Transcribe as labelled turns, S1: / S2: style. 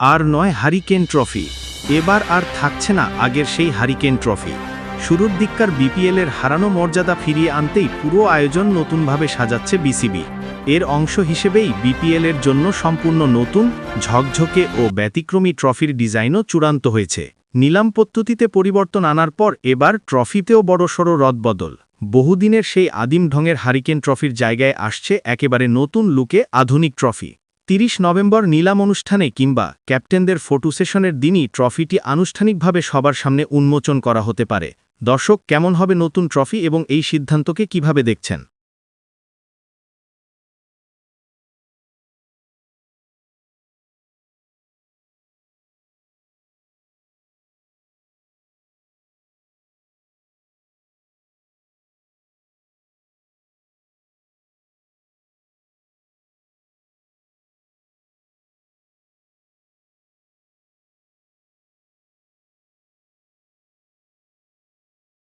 S1: আর নয় hurricane trophy. এবার আর থাকছে না আগের সেই হারিকেন ট্রফি। শুরুর দিককার বিপিএলের হারানো মর্যাদা ফিরিয়ে আনতেই পুরো আয়োজন নতুনভাবে সাজাচ্ছে বিসিবি। এর অংশ হিসেবেই বিপিএলের জন্য সম্পূর্ণ নতুন, ঝকঝকে ও ব্যতিক্রমী ট্রফির ডিজাইনও চূড়ান্ত হয়েছে। নিলাম পদ্ধতিতে পরিবর্তন আনার পর এবার ট্রফিতেও বড়সড় রদবদল। বহুদিনের সেই আদিম ঢঙের হারিকেন ট্রফির জায়গায় আসছে একেবারে নতুন লুকে আধুনিক ট্রফি। তিরিশ নভেম্বর নিলাম অনুষ্ঠানে কিংবা ক্যাপ্টেনদের ফটো সেশনের দিনই ট্রফিটি আনুষ্ঠানিকভাবে সবার সামনে উন্মোচন করা হতে পারে। দর্শক, কেমন হবে নতুন ট্রফি এবং এই সিদ্ধান্তকে কীভাবে দেখছেন?